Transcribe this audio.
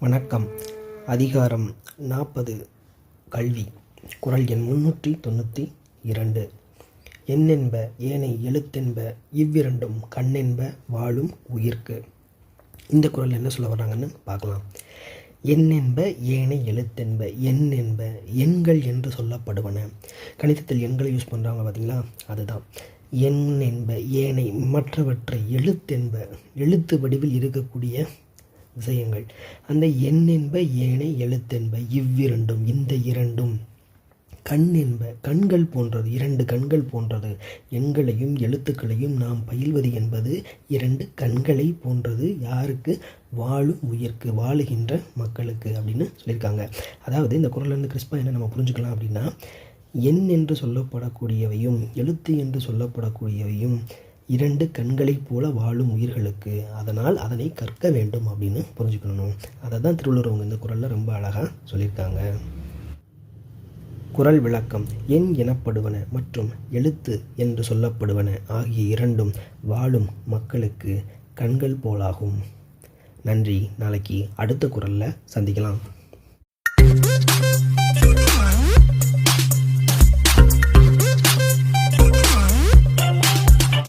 வணக்கம். அதிகாரம் நாற்பது. கல்வி. குறள் எண் முன்னூற்றி தொண்ணூற்றி இரண்டு. எண்ணென்ப ஏனை எழுத்தென்ப இவ்விரண்டும் கண்ணென்ப வாழும் உயிர்க்கு. இந்த குறள் என்ன சொல்ல வர்றாங்கன்னு பார்க்கலாம். எண்ணென்ப ஏனை எழுத்தென்ப எண்ணென்ப எண்கள் என்று சொல்லப்படுவன. கணிதத்தில் எண்களை யூஸ் பண்ணுறாங்க பார்த்தீங்களா அதுதான். எண் என்ப ஏனை மற்றவற்றை எழுத்தென்ப எழுத்து வடிவில் இருக்கக்கூடிய விஷயங்கள். அந்த எண் என்ப ஏனை எழுத்தென்ப இவ்விரண்டும் இந்த இரண்டும். கண் என்ப கண்கள் போன்றது இரண்டு கண்கள் போன்றது. எண்களையும் எழுத்துக்களையும் நாம் பயில்வது என்பது இரண்டு கண்களை போன்றது. யாருக்கு? வாழும் உயிர்க்கு வாழுகின்ற மக்களுக்கு அப்படின்னு சொல்லியிருக்காங்க. அதாவது இந்த குரல்லேருந்து கிறிஸ்பா என்ன நம்ம புரிஞ்சுக்கலாம் அப்படின்னா எண் என்று சொல்லப்படக்கூடியவையும் எழுத்து என்று சொல்லப்படக்கூடியவையும் இரண்டு கண்களைப் போல வாழும் உயிர்களுக்கு. அதனால் அதனை கற்க வேண்டும் அப்படின்னு புரிஞ்சுக்கணும். அதை தான் திருவள்ளுவர் அவங்க இந்த குரலில் ரொம்ப அழகாக சொல்லியிருக்காங்க. குறள் விளக்கம் எண் எனப்படுவன மற்றும் எழுத்து என்று சொல்லப்படுவன ஆகிய இரண்டும் வாழும் மக்களுக்கு கண்கள் போலாகும். நன்றி. நாளைக்கு அடுத்த குரலில் சந்திக்கலாம்.